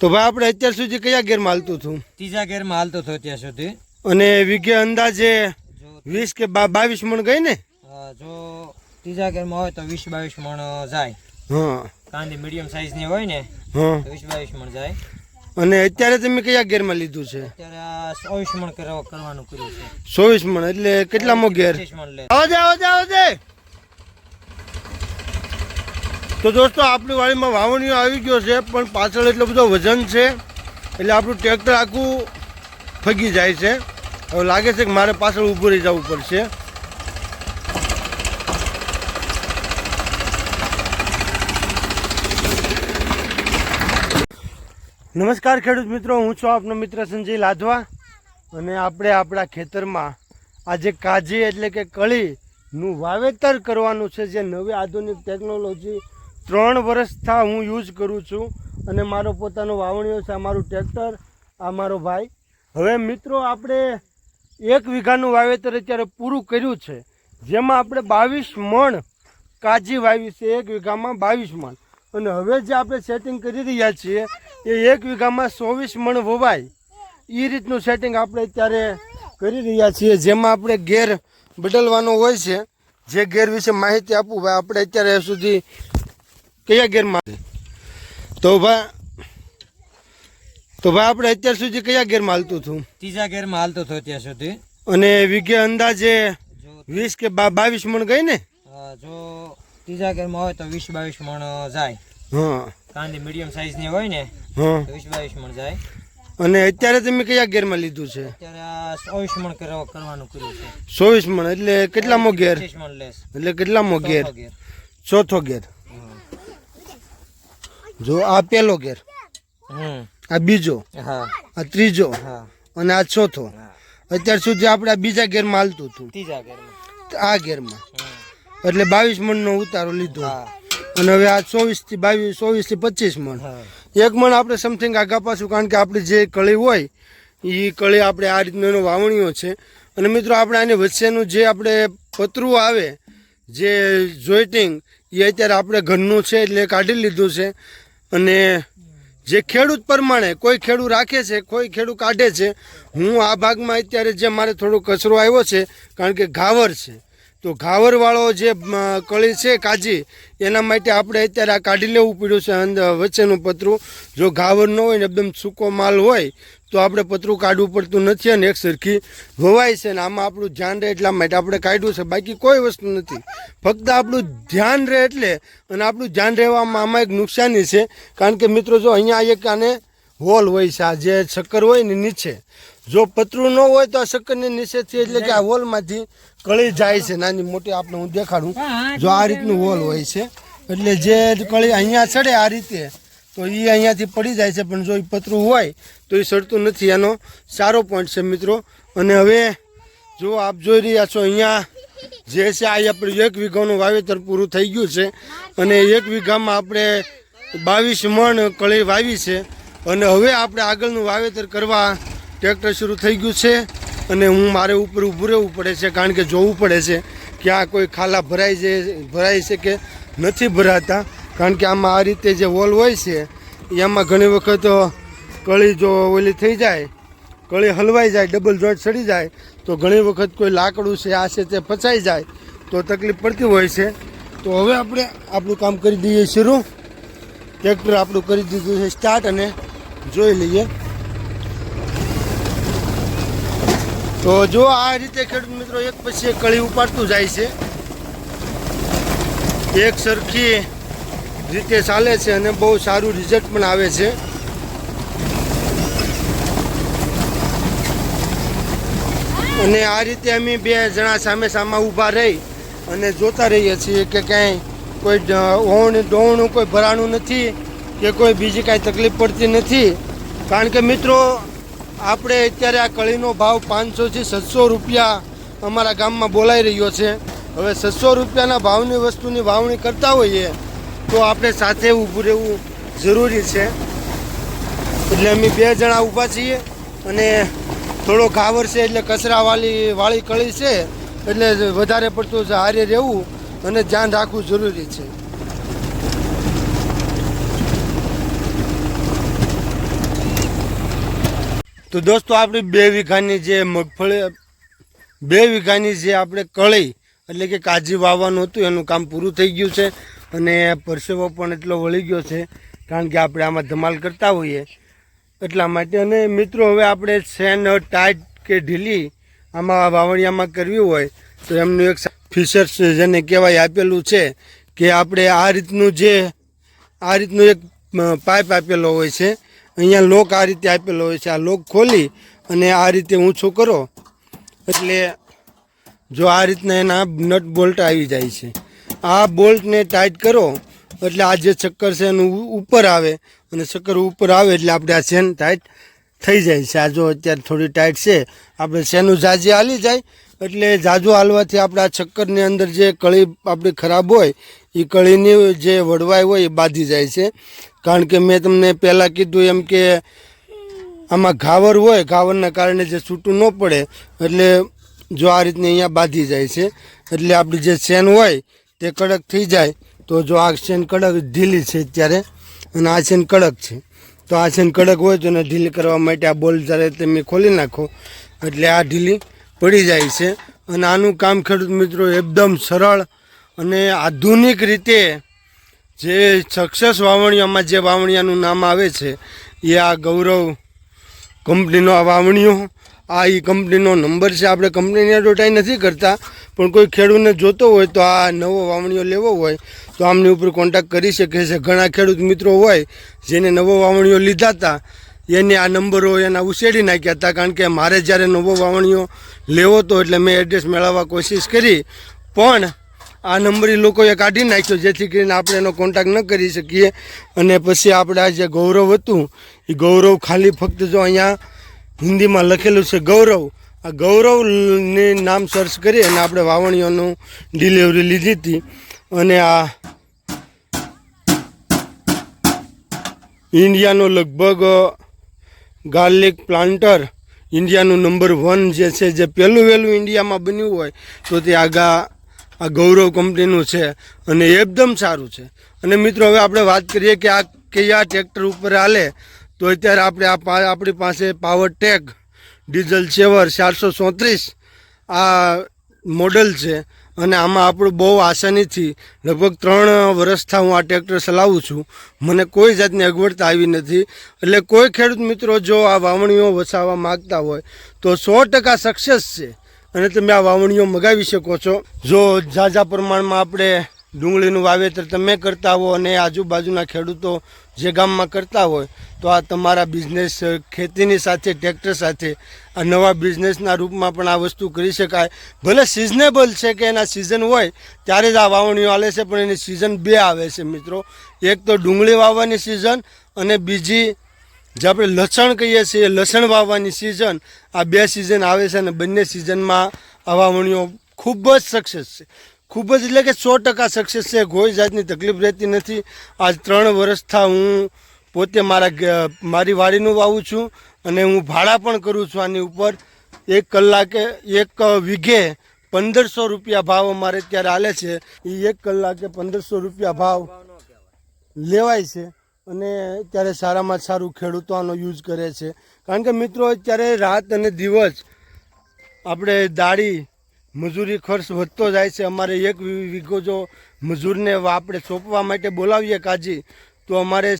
તો ભાઈ આપણે અત્યાર સુધી કયા ગેરમાં હાલતું હતું? ત્રીજા ગેરમાં હાલતો હતો અત્યાર સુધી. અને વીઘે અંદાજે વીસ કે બાવીસ મણ ગઈ ને? જો ત્રીજા ગેરમાં હોય તો વીસ બાવીસ મણ જાય. હા. કાંદી મીડિયમ સાઈઝની હોય ને હા. વીસ બાવીસ મણ જાય. અને અત્યારે તમે કયા ગેરમાં લીધું છે? ચોવીસ મણ કરવા- કરવાનું કર્યું છે. ચોવીસ મણ એટલે કેટલામો ગેર? આવજે આવજે આવજે! તો દોસ્તો, આપણી વાડીમાં વાવણીઓ આવી ગયો છે, પણ પાછળ એટલો બધો વજન છે, એટલે આપણું ટ્રેક્ટર આખું ફગી જાય છે. હવે લાગે છે કે મારે પાછળ ઊભું રહી જવું પડશે. નમસ્કાર ખેડૂત મિત્રો, હું છું આપનો મિત્ર સંજય લાધવા. અને આપણે આપણા ખેતરમાં આજે કાજી એટલે કે કળીનું વાવેતર કરવાનું છે, જે નવી આધુનિક ટેકનોલોજી ત્રણ વર્ષથી હું યુઝ કરું છું અને મારો પોતાનો વાવણીઓ છે આ મારું ટ્રેક્ટર, આ મારો ભાઈ. હવે મિત્રો, આપણે એક વીઘાનું વાવેતર અત્યારે પૂરું કર્યું છે. જેમાં આપણે બાવીસ મણ કાજી વાવી છે, એક વીઘામાં બાવીસ મણ. અને હવે જે આપણે સેટિંગ કરી રહ્યા છીએ, એ એક વીઘામાં ચોવીસ મણ વવાય. એ રીતનું સેટિંગ આપણે અત્યારે કરી રહ્યા છીએ, જેમાં આપણે ગેર બદલવાનો હોય છે. જે ગેર વિશે માહિતી આપું ભાઈ આપણે અત્યારે સુધી કયા ગેરમાં તો ભાઈ તો ભાઈ આપણે અત્યાર સુધી કયા ગેરમાં હાલતું હતું? ત્રીજા ગેરમાં હાલતો હતો ત્યાં સુધી. અને વીઘે અંદાજે વીસ કે બાવીસ મણ ગઈ ને? જો ત્રીજા ગેરમાં હોય તો વીસ બાવીસ મણ જાય. હા. કાંદી મીડિયમ સાઈઝની હોય ને હા. વીસ બાવીસ મણ જાય. અને અત્યારે તમે કયા ગેરમાં લીધું છે? અત્યારે આ ચોવીસ મણ કરવા- કરવાનું કર્યું છે. ચોવીસ મણ એટલે કેટલામો ગેર એટલે કેટલામો ગેર ચોથો ગેર જો આ પહેલો ગેર હમ. આ બીજો આ ત્રીજો અને આ ચોથો. અત્યાર સુધી આપણે આ બીજા ગેરમાં હાલતું હતું. આ ગેરમાં હમ. એટલે બાવીસ મણનો ઉતારો લીધો. અને હવે આ ચોવીસથી બાવીસ ચોવીસથી પચીસ મણ. એક મણ આપણે સમથિંગ આગા પાછું કારણ કે આપણી જે કળી હોય એ કળી આપણે આ રીતનો એનો વાવણીઓ છે. અને મિત્રો આપણે આની વચ્ચેનું જે આપણે પતરું આવે જે જોઈટિંગ એ અત્યારે આપણે ઘરનું છે એટલે કાઢી લીધું છે. અને જે ખેડૂત પ્રમાણે કોઈ ખેડૂત રાખે છે, કોઈ ખેડૂત કાઢે છે, હું આ ભાગમાં અત્યારે જે મારે થોડો કચરો આવ્યો છે, કારણ કે ઘાવર છે. તો ઘાવરવાળો જે કળી છે, કાજી, એના માટે આપણે અત્યારે આ કાઢી લેવું પડ્યું છે અંદર વચ્ચેનું પતરું. જો ઘાવર ન હોય ને એકદમ સૂકો માલ હોય તો આપણે પતરું કાઢવું પડતું નથી અને એક સરખી વવાય છે ને આમાં આપણું ધ્યાન રહે એટલા માટે આપણે કાઢ્યું છે. બાકી કોઈ વસ્તુ નથી. ફક્ત આપણું ધ્યાન રહે એટલે અને આપણું ધ્યાન રહેવામાં આમાં એક નુકસાની છે. કારણ કે મિત્રો જો અહીંયા એક આને હોલ હોય છે, આ જે શક્કર હોય ને નીચે. જો પતરું ન હોય તો આ શક્કરની નીચેથી એટલે કે આ હોલમાંથી કળી જાય છે. નાની મોટી આપણે હું દેખાડું. જો આ રીતનું હોલ હોય છે. એટલે જે કળી અહીંયા ચડે આ રીતે તો એ અહીંયાથી પડી જાય છે, પણ જો એ પતરું હોય, તો એ સડતું નથી. એનો સારો પોઈન્ટ છે મિત્રો. અને હવે જો આપ જોઈ રહ્યા છો, અહીંયા જે છે, આ આપણે એક વીઘાનું વાવેતર પૂરું થઈ ગયું છે. અને એક વીઘામાં આપણે બાવીસ મણ કળી વાવી છે. અને હવે આપણે આગળનું વાવેતર કરવા ટ્રેક્ટર શરૂ થઈ ગયું છે. અને હું મારે ઉપર ઊભું રહેવું પડે છે, કારણ કે જોવું પડે છે કે આ કોઈ ખાલા ભરાય છે ભરાય છે કે નથી ભરાતા. કારણ કે આમાં આ રીતે જે વોલ હોય છે, એમાં ઘણી વખત કળી જો ઓલી થઈ જાય, કળી હલવાઈ જાય ડબલ જોઈન્ટ સડી જાય, તો ઘણી વખત કોઈ લાકડું છે, આ છે તે ફસાઈ જાય, તો તકલીફ પડતી હોય છે. તો હવે આપણે આપણું કામ કરી દઈએ શરૂ. ટ્રેક્ટર આપણું કરી દીધું છે સ્ટાર્ટ અને જોઈ લઈએ. તો જો આ રીતે ખેડૂત મિત્રો, એક પછી એક કળી ઉપાડતું જાય છે. એક સરખી રીતે ચાલે છે અને બહુ સારું રિઝલ્ટ પણ આવે છે. અને આ રીતે અમે બે જણા સામે સામે ઊભા રહી અને જોતા રહીએ છીએ કે ક્યાંય કોઈ ઓણ, ડોણું કોઈ ભરાણું નથી કે કોઈ બીજી કાંઈ તકલીફ પડતી નથી. કારણ કે મિત્રો, આપણે અત્યારે આ કળીનો ભાવ પાંચસોથી સાતસો રૂપિયા અમારા ગામમાં બોલાઈ રહ્યો છે. હવે છસો રૂપિયાના ભાવની વસ્તુની વાવણી કરતા હોઈએ તો આપણે સાથે ઊભું રહેવું જરૂરી છે. એટલે અમે બે જણા ઊભા છીએ અને થોડો ઘાવર છે એટલે કચરાવાળી વાળી કળી છે એટલે વધારે પડતું હારે રહેવું અને ધ્યાન રાખવું જરૂરી છે. તો દોસ્તો, આપણી બે વીઘાની જે મગફળી, બે વીઘાની જે આપણે કળી એટલે કે કાજી વાવવાનું હતું, એનું કામ પૂરું થઈ ગયું છે. અને પરસેવો પણ એટલો વળી ગયો છે, કારણ કે આપણે આમાં ધમાલ કરતા હોઈએ. એટલા માટે અને મિત્રો, હવે આપણે સેન ટાઈટ કે ઢીલી આમાં વાવણિયામાં કરવી હોય, તો એમનું એક ફીચર્સ જેને કહેવાય આપેલું છે કે આપણે આ રીતનું જે, આ રીતનું એક પાઇપ આપેલો હોય છે. અહીંયા લોક આ રીતે આપેલો હોય છે, આ લોક ખોલી અને આ રીતે ઊંચો કરો. એટલે જો આ રીતના એના નટ બોલ્ટ આવી જાય છે. આ બોલ્ટને ટાઈટ કરો, એટલે આ જે ચક્કર છે એનું ઉપર આવે. અને ચક્કર ઉપર આવે એટલે આપણે આ ચેન ટાઈટ થઈ જાય છે. આ જો અત્યારે થોડી ટાઈટ છે, આપણે શેનું જાજી હાલી જાય, એટલે જાજુ હાલવાથી આપણે આ ચક્કરની અંદર જે કળી આપણી ખરાબ હોય એ કળીની જે વડવાઈ હોય એ બાંધી જાય છે. કારણ કે મેં તમને પહેલાં કીધું એમ કે આમાં ઘાવર હોય, ઘાવરના કારણે જે છૂટું ન પડે, એટલે જો આ રીતની અહીંયા બાંધી જાય છે. એટલે આપણી જે ચેન હોય તે કડક થઈ જાય તો જો આ ચેન કડક ઢીલી છે અત્યારે, અને આ ચેન કડક છે. તો આ ચેન કડક હોય તો એને ઢીલી કરવા માટે આ બોલ જ્યારે તમે ખોલી નાખો, એટલે આ ઢીલી પડી જાય છે. અને આનું કામ ખેડૂત મિત્રો એકદમ સરળ અને આધુનિક રીતે જે સક્સેસ વાવણીઓમાં જે વાવણિયાનું નામ આવે છે, એ આ ગૌરવ કંપનીનો આ વાવણીઓ આ એ કંપનીનો નંબર છે. આપણે કંપનીની એડવર્ટાઈઝ નથી કરતા, પણ કોઈ ખેડૂતને જોતો હોય તો આ નવો વાવણીઓ લેવો હોય તો આમની ઉપર કોન્ટેક્ટ કરી શકે છે. ઘણા ખેડૂત મિત્રો હોય જેને નવો વાવણીઓ લીધા હતા એને આ નંબરો એના ઉછેડી નાખ્યા હતા કારણ કે મારે જ્યારે નવો વાવણીઓ લેવો હતો એટલે મેં એડ્રેસ મેળવવા કોશિશ કરી. પણ આ નંબર એ લોકોએ કાઢી નાખ્યો, જેથી કરીને આપણે એનો કોન્ટેક્ટ ન કરી શકીએ. અને પછી આપણે જે ગૌરવ હતું એ ગૌરવ ખાલી ફક્ત જો અહીંયા હિન્દીમાં લખેલું છે ગૌરવ. આ ગૌરવની નામ સર્ચ કરી અને આપણે વાવણીઓનું ડિલિવરી લીધી હતી. અને આ ઇન્ડિયાનો લગભગ ગાર્લિક પ્લાન્ટર ઇન્ડિયાનું નંબર વન જે છે, જે પહેલું વહેલું ઇન્ડિયામાં બન્યું હોય, તો તે આગા, આ ગૌરવ કંપનીનું છે અને એકદમ સારું છે. અને મિત્રો, હવે આપણે વાત કરીએ કે આ કયા ટ્રેક્ટર ઉપર હાલે. તો અત્યારે આપણે આ આપણી પાસે પાવર ટેક ડીઝલ સેવર ચારસો ચોત્રીસ આ મોડલ છે. અને આમાં આપણું બહુ આસાનીથી લગભગ ત્રણ વર્ષથી હું આ ટ્રેક્ટર ચલાવું છું. મને કોઈ જાતની અગવડતા આવી નથી. એટલે કોઈ ખેડૂત મિત્રો જો આ વાવણીઓ વસાવવા માગતા હોય, તો સો ટકા સક્સેસ છે. અને તમે આ વાવણીઓ મગાવી શકો છો. જો ઝાઝા પ્રમાણમાં આપણે ડુંગળીનું વાવેતર તમે કરતા હો અને આજુબાજુના ખેડૂતો જે ગામમાં કરતા હોય, તો આ તમારા બિઝનેસ ખેતીની સાથે ટ્રેક્ટર સાથે, આ નવા બિઝનેસના રૂપમાં પણ આ વસ્તુ કરી શકાય. ભલે સિઝનેબલ છે કે એના સિઝન હોય, ત્યારે જ આ વાવણીઓ આવે છે, પણ એની સિઝન બે આવે છે મિત્રો. એક તો ડુંગળી વાવવાની સિઝન અને બીજી જે આપણે લસણ કહીએ છીએ લસણ વાવવાની સિઝન આ બે સિઝન આવે છે અને બંને સિઝનમાં આ વાવણીઓ ખૂબ જ સક્સેસ છે. ખૂબ જ એટલે કે સો ટકા સક્સેસ છે. કોઈ જાતની તકલીફ રહેતી નથી. આજ ત્રણ વર્ષથી હું પોતે મારા મારી વાડીનું વાવું છું અને હું ભાડા પણ કરું છું આની ઉપર. એક કલાકે, એક વીઘે પંદરસો રૂપિયા ભાવ અમારે અત્યારે હાલે છે. એ એક કલાકે પંદરસો રૂપિયા ભાવ લેવાય છે અને અત્યારે સારામાં સારું ખેડૂતો આનો યુઝ કરે છે. કારણ કે મિત્રો, અત્યારે રાત અને દિવસ આપણે દાડી મજૂરી ખર્ચ વધતો જાય છે. અમારે એક વીઘો જો મજૂરને આપણે સોંપવા માટે બોલાવીએ કાજી, તો અમારે